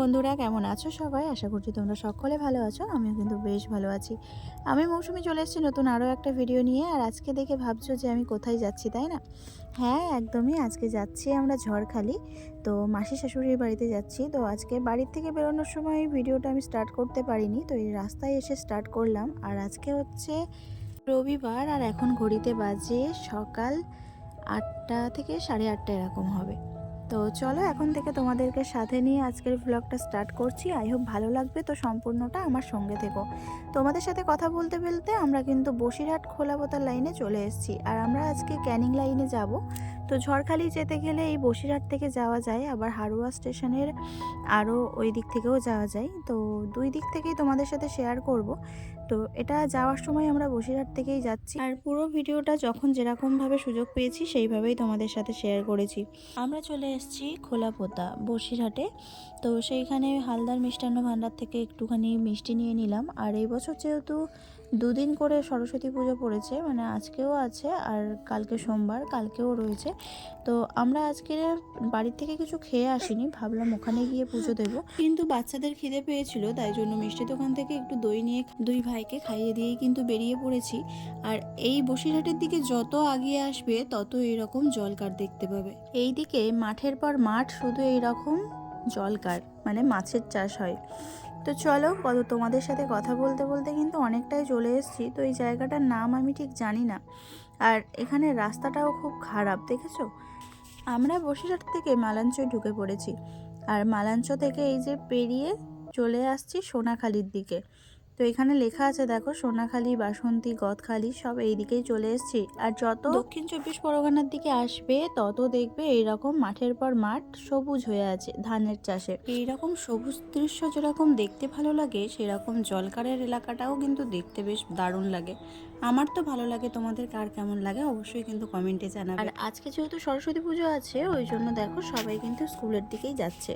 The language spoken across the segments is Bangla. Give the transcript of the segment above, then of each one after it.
বন্ধুরা। কেমন আছো সবাই? আশা করছি তোমরা সকলে ভালো আছো, আমিও কিন্তু বেশ ভালো আছি। আমি মৌসুমি চলে এসেছি নতুন আরও একটা ভিডিও নিয়ে, আর আজকে দেখে ভাবছ যে আমি কোথায় যাচ্ছি, তাই না? হ্যাঁ একদমই আজকে যাচ্ছি আমরা ঝড়খালি। তো মাসি শাশুড়ির বাড়িতে যাচ্ছি। তো আজকে বাড়ির থেকে বেরোনোর সময় ভিডিওটা আমি স্টার্ট করতে পারিনি। তো এই রাস্তায় এসে স্টার্ট করলাম। আর আজকে হচ্ছে রবিবার, আর এখন ঘড়িতে বাজে সকাল আটটা থেকে সাড়ে আটটা এরকম হবে। তো চলো এখন থেকে তোমাদেরকে সাথে নিয়ে আজকের ভ্লগটা স্টার্ট করছি। আই হোপ ভালো লাগবে, তো সম্পূর্ণটা আমার সঙ্গে থেকো। তোমাদের সাথে কথা বলতে বলতে আমরা কিন্তু বসিরহাট খোলাবতার লাইনে চলে এসেছি। আর আমরা আজকে ক্যানিং লাইনে যাব। তো ঝড়খালি যেতে গেলে এই বসিরহাট থেকে যাওয়া যায়, আবার হারোয়া স্টেশনের আরও ওই দিক থেকেও যাওয়া যায়। তো দুই দিক থেকেই তোমাদের সাথে শেয়ার করব। তো এটা যাওয়ার সময় আমরা বসিরহাট থেকেই যাচ্ছি। আর পুরো ভিডিওটা যখন যেরকমভাবে সুযোগ পেয়েছি, সেইভাবেই তোমাদের সাথে শেয়ার করেছি। আমরা চলে এসেছি খোলাপোতা বসিরহাটে। তো সেইখানে হালদার মিষ্টান্ন ভাণ্ডার থেকে একটুখানি মিষ্টি নিয়ে নিলাম। আর এই বছর যেহেতু দুদিন করে সরস্বতী পুজো পড়েছে মানে আজকেও আছে আর কালকে সোমবার, কালকেও রয়েছে। তো আমরা আজকে বাড়ির থেকে কিছু খেয়ে আসিনি, ভাবলাম ওখানে গিয়ে পুজো দেবো। কিন্তু বাচ্চাদের খিদে পেয়েছিল, তাই জন্য মিষ্টি দোকান থেকে একটু দই নিয়ে দুই ভাইকে খাইয়ে দিয়েই কিন্তু বেরিয়ে পড়েছি। আর এই বসিরহাটের দিকে যত আগিয়ে আসবে, তত এইরকম জলকার দেখতে পাবে। এই দিকে মাঠের পর মাঠ শুধু এইরকম জলকার মানে মাছের চাষ হয়। তো চলো, কত তোমাদের সাথে কথা বলতে বলতে কিন্তু অনেকটাই চলে এসেছি, তো এই জায়গাটার নাম আমি ঠিক জানি না। আর এখানে রাস্তাটাও খুব খারাপ, দেখেছ? আমরা বসিরহাট থেকে মালাঞ্চয় ঢুকে পড়েছি। আর মালাঞ্চ থেকে এই যে পেরিয়ে চলে আসছি সোনাখালির দিকে। তো এখানে লেখা আছে দেখো সোনাখালি বাসন্তী গদখালি সব এই দিকেই চলে এসেছি। আর যত দক্ষিণ চব্বিশ পরগনার দিকে আসবে তত দেখবে এইরকম মাঠের পর মাঠ সবুজ হয়ে আছে ধানের চাষে। এইরকম সবুজ দৃশ্য যেরকম দেখতে ভালো লাগে সেরকম জলকারের এলাকাটাও কিন্তু দেখতে বেশ দারুণ লাগে। আমার তো ভালো লাগে তোমাদের কার কেমন লাগে অবশ্যই কিন্তু কমেন্টে জানাবে। আর আজকে যেহেতু সরস্বতী পুজো আছে ওই জন্য দেখো সবাই কিন্তু স্কুলের দিকেই যাচ্ছে।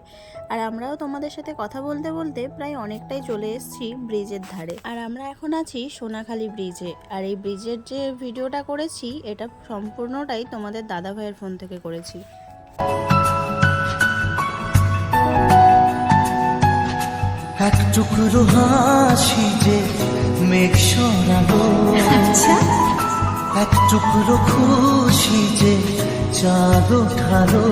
আর আমরাও তোমাদের সাথে কথা বলতে বলতে প্রায় অনেকটাই চলে এসেছি ব্রিজের ধারে। আর আমরা এখন আছি সোনাখালি ব্রিজে। আর এই ব্রিজের যে ভিডিওটা করেছি এটা সম্পূর্ণটাই তোমাদের দাদা ভাইয়ের ফোন থেকে করেছি। এক টুকরো হাসি যে মেঘ সরালো। আচ্ছা। এক টুকরো খুশি যে চাঁদ ওঠালো।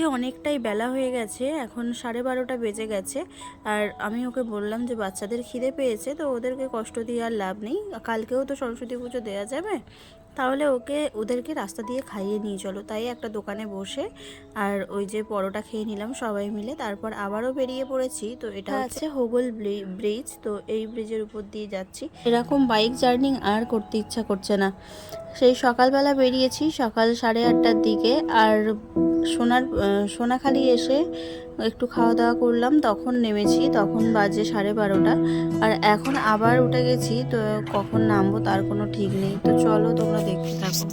আজকে অনেকটাই বেলা হয়ে গেছে এখন সাড়ে বারোটা বেজে গেছে। আর আমি ওকে বললাম যে বাচ্চাদের খিদে পেয়েছে তো ওদেরকে কষ্ট দিয়ে আর লাভ নেই। কালকেও তো সরস্বতী পুজো দেওয়া যাবে তাহলে ওকে ওদেরকে রাস্তা দিয়ে খাইয়ে নিয়ে চলো। তাই একটা দোকানে বসে আর ওই যে পরোটা খেয়ে নিলাম সবাই মিলে। তারপর আবারও বেরিয়ে পড়েছি তো এটা আছে হোগল ব্রিজ তো এই ব্রিজের উপর দিয়ে যাচ্ছি। এরকম বাইক জার্নি আর করতে ইচ্ছা করছে না। সেই সকালবেলা বেরিয়েছি সকাল সাড়ে আটটার দিকে। আর সোনার সোনাখালি এসে একটু খাওয়া দাওয়া করলাম, তখন নেমেছি, তখন বাজে সাড়ে বারোটা। আর এখন আবার উঠে গেছি, তো কখন নামবো তার কোনো ঠিক নেই। তো চলো তোমরা দেখতে থাকো।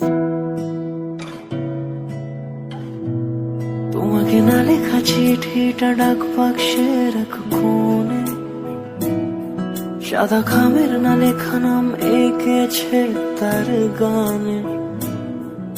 তোমাকে না লেখা চিঠিটা ডাক বাক্সের এক কোণে। সাদা খামের না লেখা নাম এঁকেছে তার গানে।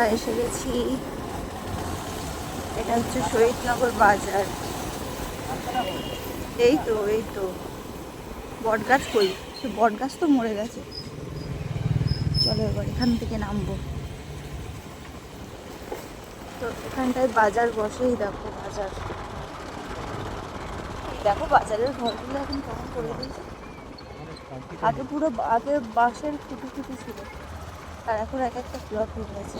আমরা এসে গেছি। এটা হচ্ছে শহীদনগর বাজার। এই তো এই তো। বটগাছ কই? বটগাছ তো মরে গেছে। চলো এবার এখান থেকে নামবো। তো এখানটায় বাজার বসেই দেখো বাজার। দেখো বাজারের ঘরগুলো এখন কেমন করে দিয়েছে? আগে পুরো, আগে বাঁশের খুঁটি খুঁটি ছিল। আর এখন এক একটা হয়ে গেছে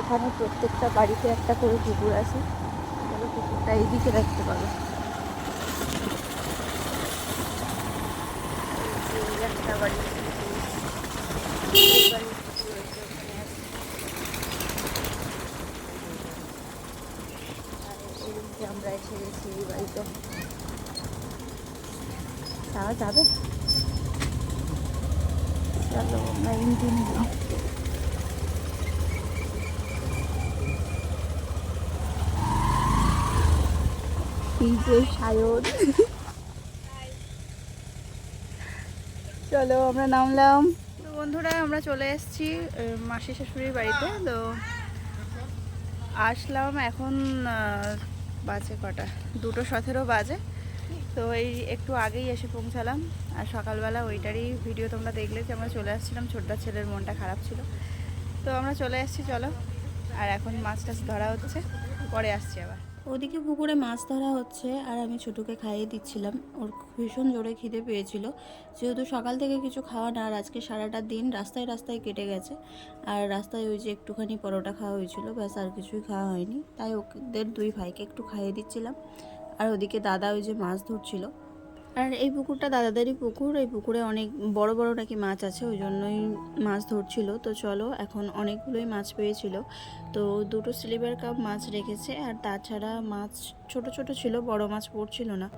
এখন প্রত্যেকটা বাড়িতে একটা করে পুকুর আছে তাহলে পুকুরটা এইদিকে দেখতে পাবে একটা বাড়ি। আমরা এসে গেছি এই বাড়িতে যাওয়া যাবে চলো আমরা এমনি নিলাম এই যে সায়ন চলো আমরা নামলাম। তো বন্ধুরা, আমরা চলে এসেছি মাসি শাশুড়ির বাড়িতে। তো আসলাম এখন বাজে কটা? দুটো সতেরো বাজে। তো এই একটু আগেই এসে পৌঁছালাম। আর সকালবেলা ওইটারই ভিডিও তোমরা দেখলে যে আমরা চলে আসছিলাম, ছোটদার ছেলের মনটা খারাপ ছিল। তো আমরা চলে আসছি, চলো। আর এখন মাছ টাছ ধরা হচ্ছে, পরে আসছি আবার। ওদিকে পুকুরে মাছ ধরা হচ্ছে, আর আমি ছোটুকে খাইয়ে দিচ্ছিলাম। ওর ভীষণ জোরে খিদে পেয়েছিল। যেহেতু সকাল থেকে কিছু খাওয়া না, আর আজকে সারাটা দিন রাস্তায় রাস্তায় কেটে গেছে, আর রাস্তায় ওই যে একটুখানি পরোটা খাওয়া হয়েছিল, ব্যাস আর কিছুই খাওয়া হয়নি। তাই ওদের দুই ভাইকে একটু খাইয়ে দিচ্ছিলাম। আর ওদিকে দাদা ওই যে মাছ ধরছিল। আর এই পুকুরটা দাদাদেরই পুকুর, এই পুকুরে অনেক বড় বড় নাকি মাছ আছে, ওই জন্যই মাছ ধরছিল। তো চলো, এখন অনেকগুলোই মাছ পেয়েছিল। তো দুটো সিলিভার কাপ মাছ রেখেছে, আর তাছাড়া মাছ ছোট ছোট ছিল, বড় মাছ পড়ছিল না।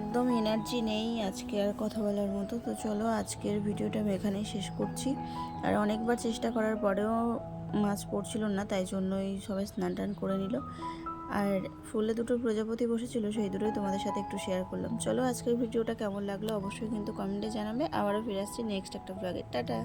একদম এনার্জি নেই আজকে আর কথা বলার মতো। তো চলো আজকের ভিডিওটা আমি এখানেই শেষ করছি। আর অনেকবার চেষ্টা করার পরেও মাছ পড়ছিল না, তাই জন্যই সবাই স্নান টান করে নিল। আর ফুলে দুটো প্রজাপতি বসেছিল, সেই দুটোই তোমাদের সাথে একটু শেয়ার করলাম। চলো আজকের ভিডিওটা কেমন লাগল অবশ্যই কিন্তু কমেন্টে জানাবে। আবারও ফিরে আসছি নেক্সট একটা ব্লগে টাটা!